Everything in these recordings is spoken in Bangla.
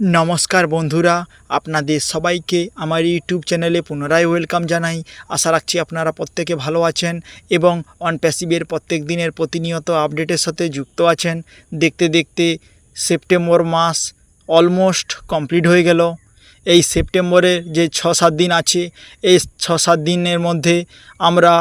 নমস্কার বন্ধুরা, আপনাদের সবাইকে আমার ইউটিউব চ্যানেলে পুনরায় ওয়েলকাম জানাই। আশা রাখছি আপনারা প্রত্যেকে ভালো আছেন এবং অন প্যাসিভের প্রত্যেক দিনের প্রতিনিয়ত আপডেটের সাথে যুক্ত আছেন। দেখতে দেখতে সেপ্টেম্বর মাস অলমোস্ট কমপ্লিট হয়ে গেল। এই সেপ্টেম্বরের যে ছ সাত দিন আছে, এই ছ সাত দিনের মধ্যে আমরা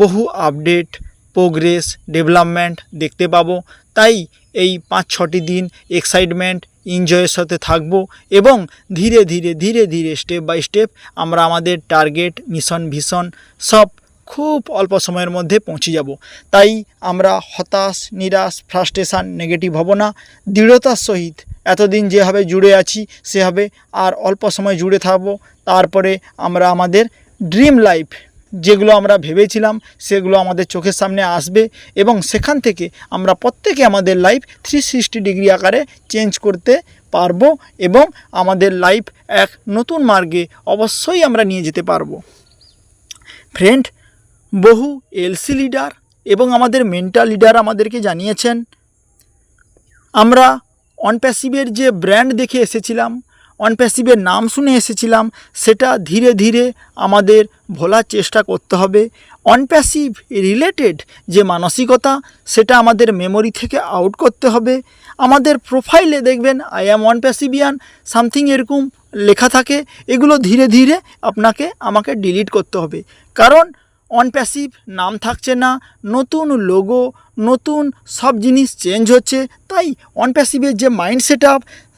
বহু আপডেট প্রোগ্রেস ডেভেলপমেন্ট দেখতে পাবো। তাই এই পাঁচ ছটি দিন এক্সাইটমেন্ট এনজয়ের সাথে থাকব এবং ধীরে ধীরে ধীরে ধীরে স্টেপ বাই স্টেপ আমরা আমাদের টার্গেট মিশন ভিশন সব খুব অল্প সময়ের মধ্যে পৌঁছে যাব। তাই আমরা হতাশ, নিরাশ ফ্রাস্ট্রেশন নেগেটিভ হব না। দৃঢ়তার সহিত এতদিন যেভাবে জুড়ে আছি, সেভাবে আর অল্প সময় জুড়ে থাকব। তারপরে আমরা আমাদের ড্রিম লাইফ যেগুলো আমরা ভেবেছিলাম, সেগুলো আমাদের চোখের সামনে আসবে এবং সেখান থেকে আমরা প্রত্যেকে আমাদের লাইফ থ্রি সিক্সটি ডিগ্রি আকারে চেঞ্জ করতে পারব এবং আমাদের লাইফ এক নতুন মার্গে অবশ্যই আমরা নিয়ে যেতে পারব। ফ্রেন্ড বহু এলসি লিডার এবং আমাদের মেন্টাল লিডার আমাদেরকে জানিয়েছেন, আমরা অনপ্যাসিভের যে ব্র্যান্ড দেখে এসেছিলাম অনপ্যাসিভের নাম শুনে এসেছিলাম, সেটা ধীরে ধীরে আমাদের ভোলার চেষ্টা করতে হবে। অনপ্যাসিভ রিলেটেড যে মানসিকতা, সেটা আমাদের মেমোরি থেকে আউট করতে হবে। আমাদের প্রোফাইলে দেখবেন আই অ্যাম অনপ্যাসিভিয়ান সামথিং এরকম লেখা থাকে। এগুলো ধীরে ধীরে আপনাকে আমাকে ডিলিট করতে হবে। কারণ অনপ্যাসিভ নাম থাকছে না, নতুন লোগো, নতুন সব জিনিস চেঞ্জ হচ্ছে। তাই অনপ্যাসিভের যে মাইন্ড সেট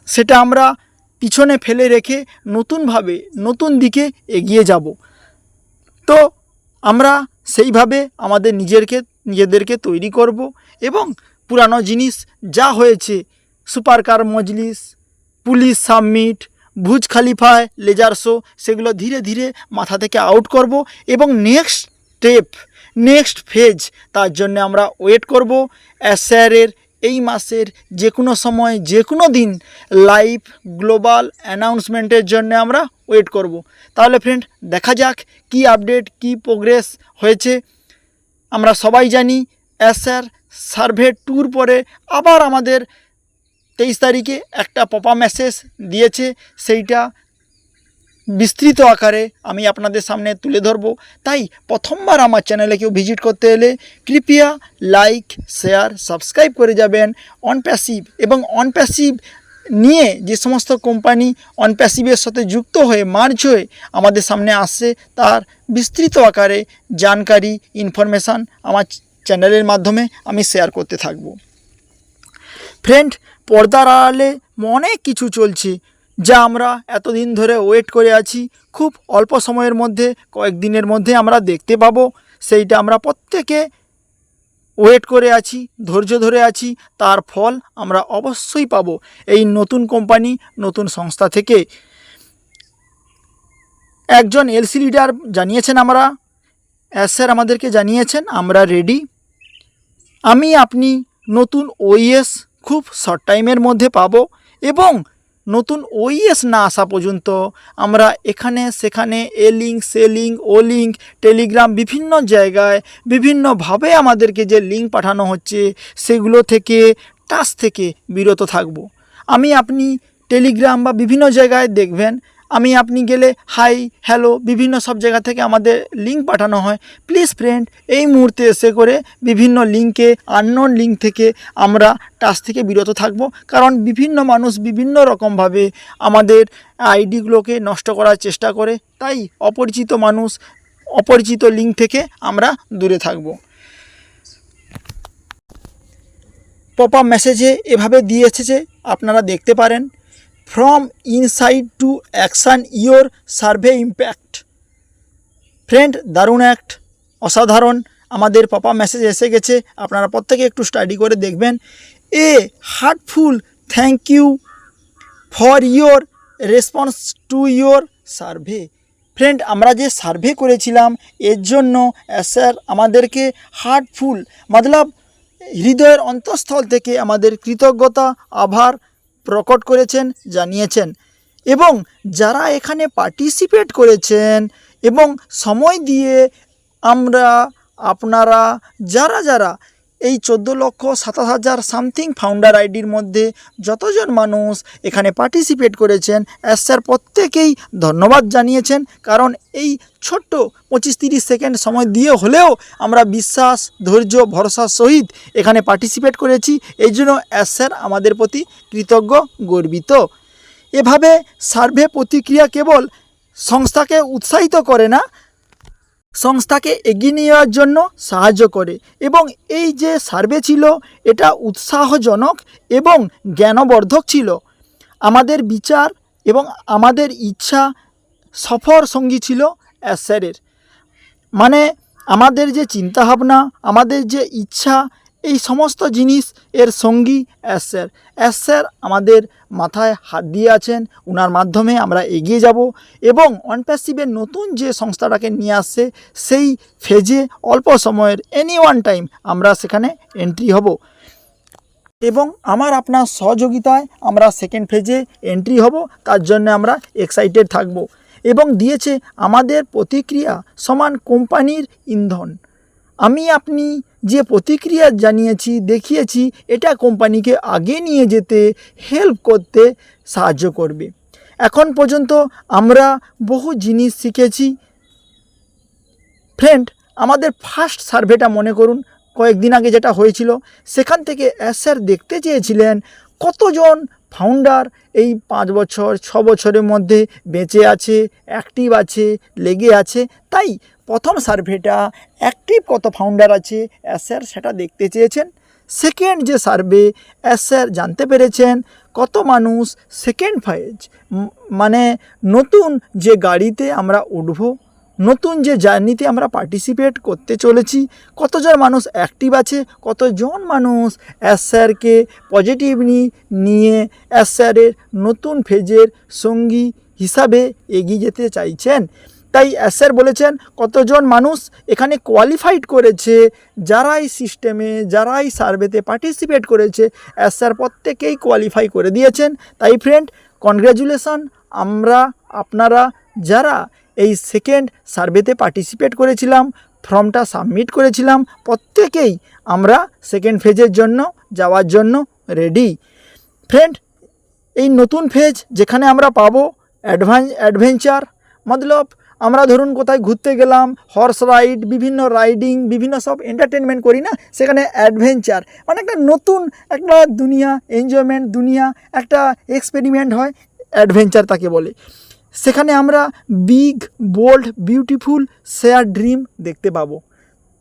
সেটা আমরা পিছনে ফেলে রেখে নতুনভাবে নতুন দিকে এগিয়ে যাব। তো আমরা সেইভাবে আমাদের নিজেরকে, নিজেদেরকে তৈরি করব এবং পুরানো জিনিস যা হয়েছে, সুপার কার মজলিস, পুলিশ সাবমিট, ভুজ খালিফায় লেজার শো, সেগুলো ধীরে ধীরে মাথা থেকে আউট করব এবং নেক্সট স্টেপ নেক্সট ফেজ তার জন্য আমরা ওয়েট করব। অ্যাসারের এই মাসের যে কোনো সময় যে কোনো দিন লাইভ গ্লোবাল অ্যানাউন্সমেন্টের জন্য আমরা ওয়েট করব। তাহলে ফ্রেন্ড দেখা যাক কি আপডেট কি প্রোগ্রেস হয়েছে। আমরা সবাই জানি অ্যাসার সার্ভে ট্যুর পরে আবার আমাদের তেইশ তারিখে একটা পপা মেসেজ দিয়েছে। সেইটা বিস্তৃত আকারে আমি আপনাদের সামনে তুলে ধরবো। তাই প্রথমবার আমার চ্যানেলে কেউ ভিজিট করতে এলে কৃপয়া লাইক, শেয়ার, সাবস্ক্রাইব করে যাবেন অন প্যাসিভ এবং অন প্যাসিভ নিয়ে যে সমস্ত কোম্পানি অনপ্যাসিভের সাথে যুক্ত হয়ে মার্চ হয়ে আমাদের সামনে আসছে তার বিস্তৃত আকারে জানকারি, ইনফরমেশান আমার চ্যানেলের মাধ্যমে আমি শেয়ার করতে থাকব। ফ্রেন্ড, পর্দার আড়ালে অনেক কিছু চলছে। যা আমরা এতদিন ধরে ওয়েট করে আছি। খুব অল্প সময়ের মধ্যে কয়েকদিনের মধ্যে আমরা দেখতে পাবো। সেইটা আমরা প্রত্যেকে ওয়েট করে আছি, ধৈর্য ধরে আছি। তার ফল আমরা অবশ্যই পাবো এই নতুন কোম্পানি নতুন সংস্থা থেকে। একজন এলসি লিডার জানিয়েছেন আমরা স্যার আমাদেরকে জানিয়েছেন, আমরা রেডি আমি, আপনি নতুন ওইএস খুব শর্ট টাইমের মধ্যে পাবো এবং নতুন ওইএস না আসা পর্যন্ত আমরা এখানে, সেখানে এ লিঙ্ক সে লিঙ্ক ও লিঙ্ক টেলিগ্রাম বিভিন্ন জায়গায় বিভিন্নভাবে আমাদেরকে যে লিঙ্ক পাঠানো হচ্ছে, সেগুলো থেকে, টাচ থেকে বিরত থাকব। আমি আপনি টেলিগ্রাম বা বিভিন্ন জায়গায় দেখবেন আমি আপনি গেলে, হাই, হ্যালো, বিভিন্ন সব জায়গা থেকে আমাদের লিঙ্ক পাঠানো হয়। প্লিজ ফ্রেন্ড এই মুহূর্তে এসে করে বিভিন্ন লিঙ্কে আননোন লিঙ্ক থেকে আমরা টাচ থেকে বিরত থাকব। কারণ বিভিন্ন মানুষ বিভিন্ন রকমভাবে আমাদের আইডিগুলোকে নষ্ট করার চেষ্টা করে। তাই অপরিচিত মানুষ, অপরিচিত লিঙ্ক থেকে আমরা দূরে থাকব। পপ মেসেজে এভাবে দিয়ে এসেছে, আপনারা দেখতে পারেন। From inside to action your survey impact friend দারুণ অ্যাক্ট অসাধারণ। আমাদের পপা মেসেজ এসে গেছে। আপনারা প্রত্যেকে একটু স্টাডি করে দেখবেন। A heartful thank you for your response to your survey friend আমরা যে সার্ভে করেছিলাম, এর জন্য স্যার আমাদেরকে হার্টফুল মতলব হৃদয়ের অন্তঃস্থল থেকে আমাদের কৃতজ্ঞতা, আভার প্রকট করেছেন, জানিয়েছেন। এবং যারা এখানে পার্টিসিপেট করেছেন এবং সময় দিয়ে আমরা, আপনারা, যারা যারা এই চোদ্দ লক্ষ সাতাশ হাজার সামথিং ফাউন্ডার আইডির মধ্যে যতজন মানুষ এখানে পার্টিসিপেট করেছেন স্যার প্রত্যেকেই ধন্যবাদ জানিয়েছেন। কারণ এই ছোট্ট পঁচিশ তিরিশ সেকেন্ড সময় দিয়ে হলেও আমরা বিশ্বাস, ধৈর্য, ভরসার সহিত এখানে পার্টিসিপেট করেছি। এই জন্য স্যার আমাদের প্রতি কৃতজ্ঞ, গর্বিত। এভাবে সার্ভে প্রতিক্রিয়া কেবল সংস্থাকে উৎসাহিত করে না সংস্থাকে এগিয়ে নেওয়ার জন্য সাহায্য করে এবং এই যে সার্ভে ছিল, এটা উৎসাহজনক এবং জ্ঞানবর্ধক ছিল। আমাদের বিচার এবং আমাদের ইচ্ছা সফর সঙ্গী ছিল অ্যাসারের। মানে আমাদের যে চিন্তাভাবনা, আমাদের যে ইচ্ছা এই সমস্ত জিনিস এর সঙ্গী অ্যাসার অ্যাসার আমাদের মাথায় হাত দিয়ে আছেন ওনার মাধ্যমে আমরা এগিয়ে যাব এবং অনপ্যাসিভের নতুন যে সংস্থাটাকে নিয়ে আসছে, সেই ফেজে অল্প সময়ের এনি ওয়ান টাইম আমরা সেখানে এন্ট্রি হব। এবং আমার আপনার সহযোগিতায় আমরা সেকেন্ড ফেজে এন্ট্রি হব, তার জন্য আমরা এক্সাইটেড থাকব। এবং দিয়েছে আমাদের প্রতিক্রিয়া সমান কোম্পানির ইন্ধন। আমি আপনি যে প্রতিক্রিয়া জানিয়েছি, দেখিয়েছি, এটা কোম্পানিকে আগে নিয়ে যেতে হেল্প করতে সাহায্য করবে। এখন পর্যন্ত আমরা বহু জিনিস শিখেছি। ফ্রেন্ড আমাদের ফার্স্ট সার্ভেটা মনে করুন, কয়েকদিন আগে যেটা হয়েছিল, সেখান থেকে স্যার দেখতে চেয়েছিলেন কতজন ফাউন্ডার এই পাঁচ বছর, ছ বছরের মধ্যে বেঁচে আছে অ্যাক্টিভ আছে, লেগে আছে। তাই প্রথম সার্ভেটা অ্যাক্টিভ কত ফাউন্ডার আছে? স্যার সেটা দেখতে চেয়েছেন। সেকেন্ড যে সার্ভে স্যার জানতে পেরেছেন কত মানুষ সেকেন্ড ফেজ মানে নতুন যে গাড়িতে আমরা উঠব নতুন যে জার্নিতে আমরা পার্টিসিপেট করতে চলেছি, কতজন মানুষ অ্যাক্টিভ আছে, কতজন মানুষ এস স্যারকে পজিটিভলি নিয়ে এস স্যারের নতুন ফেজের সঙ্গী হিসাবে এগিয়ে যেতে চাইছেন। তাই স্যার বলেছেন, কতজন মানুষ এখানে কোয়ালিফাইড করেছে, যারাই সিস্টেমে যারাই সার্ভেতে পার্টিসিপেট করেছে স্যার প্রত্যেকেই কোয়ালিফাই করে দিয়েছেন। তাই ফ্রেন্ড কনগ্র্যাচুলেশন আমরা, আপনারা, যারা এই সেকেন্ড সার্ভেতে পার্টিসিপেট করেছিলাম ফর্মটা সাবমিট করেছিলাম, প্রত্যেকেই আমরা সেকেন্ড ফেজের জন্য, যাওয়ার জন্য রেডি ফ্রেন্ড এই নতুন ফেজ যেখানে আমরা পাবো অ্যাডভান অ্যাডভেঞ্চার মতলব আমরা ধরুন কোথায় ঘুরতে গেলাম হর্স রাইড বিভিন্ন রাইডিং বিভিন্ন সব এন্টারটেনমেন্ট করি না, সেখানে অ্যাডভেঞ্চার মানে একটা নতুন, একটা দুনিয়া এনজয়মেন্ট দুনিয়া, একটা এক্সপেরিমেন্ট হয় অ্যাডভেঞ্চার তাকে বলে। সেখানে আমরা big bold beautiful share dream দেখতে পাবো।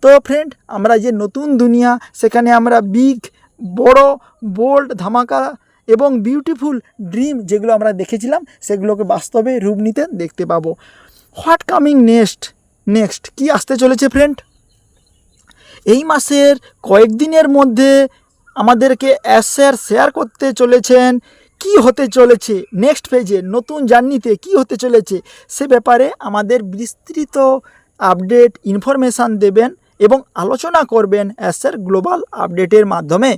তো ফ্রেন্ড আমরা যে নতুন দুনিয়া, সেখানে আমরা বিগ বড় বোল্ড ধামাকা এবং বিউটিফুল ড্রিম যেগুলো আমরা দেখেছিলাম, সেগুলোকে বাস্তবে রূপ নিতে দেখতে পাবো। হোয়াট কামিং নেক্সট নেক্সট কি আসতে চলেছে ফ্রেন্ড এই মাসের কয়েকদিনের মধ্যে আমাদেরকে অ্যাসের শেয়ার করতে চলেছেন কি হতে চলেছে? নেক্সট পেজে নতুন জার্নিতে কি হতে চলেছে? সে ব্যাপারে আমাদের বিস্তৃত আপডেট ইনফরমেশান দেবেন এবং আলোচনা করবেন অ্যাসের গ্লোবাল আপডেটের মাধ্যমে।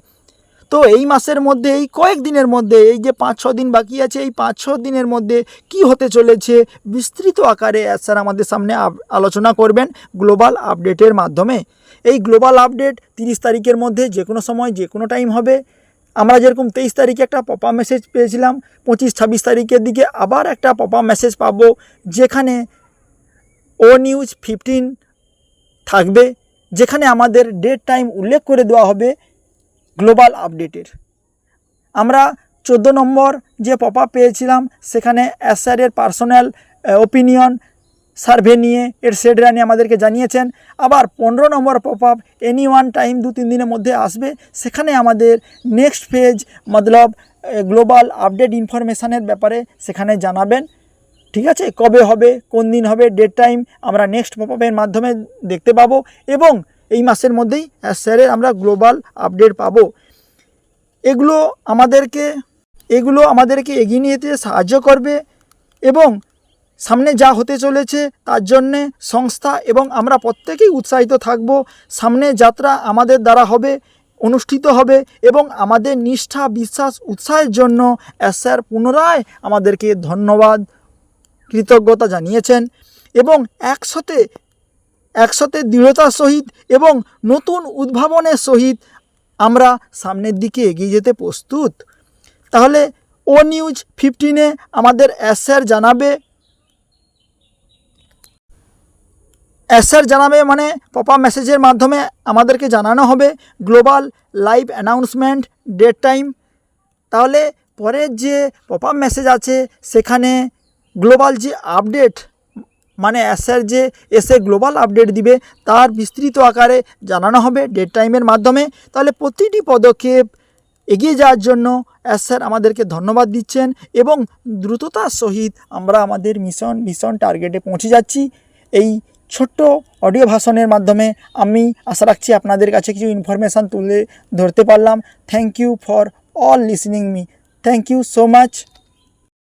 তো এই মাসের মধ্যে, এই কয়েক দিনের মধ্যে, এই যে পাঁচ, ছ দিন বাকি আছে, এই পাঁচ, ছ দিনের মধ্যে কি হতে চলেছে? বিস্তৃত আকারে স্যার আমাদের সামনে আলোচনা করবেন গ্লোবাল আপডেটের মাধ্যমে। এই গ্লোবাল আপডেট তিরিশ তারিখের মধ্যে যে কোনো সময় যে কোনো টাইম হবে। আমরা যেরকম তেইশ তারিখে একটা পপা মেসেজ পেয়েছিলাম, পঁচিশ, ছাব্বিশ তারিখের দিকে আবার একটা পপা মেসেজ পাব, যেখানে ও নিউজ ফিফটিন থাকবে, যেখানে আমাদের ডেট টাইম উল্লেখ করে দেওয়া হবে গ্লোবাল আপডেটের আমরা চোদ্দ নম্বর যে পপা পেয়েছিলাম, সেখানে এসআরের পার্সোনাল ওপিনিয়ন সার্ভে নিয়ে, এর সেট রানি আমাদেরকে জানিয়েছেন। আবার পনেরো number pop up any one time দু তিন দিনের মধ্যে আসবে। সেখানে আমাদের নেক্সট পেজ, মতলব গ্লোবাল আপডেট ইনফরমেশানের ব্যাপারে সেখানে জানাবেন। ঠিক আছে? কবে হবে? কোন দিন হবে? ডেট টাইম আমরা নেক্সট পপ আপের মাধ্যমে দেখতে পাবো এবং এই মাসের মধ্যেই স্যারের আমরা গ্লোবাল আপডেট পাবো। এগুলো আমাদেরকে এগুলো আমাদেরকে এগিয়ে নিয়ে যেতে সাহায্য করবে এবং সামনে যা হতে চলেছে তার জন্যে সংস্থা এবং আমরা প্রত্যেকেই উৎসাহিত থাকব। সামনে যাত্রা আমাদের দ্বারা হবে, অনুষ্ঠিত হবে এবং আমাদের নিষ্ঠা, বিশ্বাস, উৎসাহের জন্য স্যার পুনরায় আমাদেরকে ধন্যবাদ, কৃতজ্ঞতা জানিয়েছেন এবং একসাথে একসাথে দৃঢ়তার সহিত এবং নতুন উদ্ভাবনের সহিত আমরা সামনের দিকে এগিয়ে যেতে প্রস্তুত। তাহলে ও নিউজ ফিফটিনে আমাদের অ্যাসার জানাবে। অ্যাসার জানাবে মানে পপা মেসেজের মাধ্যমে আমাদেরকে জানানো হবে global live announcement date time তাহলে পরের যে পপা মেসেজ আছে, সেখানে গ্লোবাল যে আপডেট মানে অ্যাসার যে এসে গ্লোবাল আপডেট দিবে, তার বিস্তৃত আকারে জানানো হবে ডেট টাইমের মাধ্যমে। তাহলে প্রতিটি পদক্ষেপ এগিয়ে যাওয়ার জন্য স্যার আমাদেরকে ধন্যবাদ দিচ্ছেন এবং দ্রুততার সহিত আমরা আমাদের মিশন মিশন টার্গেটে পৌঁছে যাচ্ছি। এই ছোট্ট অডিও ভাষণের মাধ্যমে আমি আশা রাখছি আপনাদের কাছে কিছু ইনফরমেশান তুলে ধরতে পারলাম। Thank you for all listening me thank you so much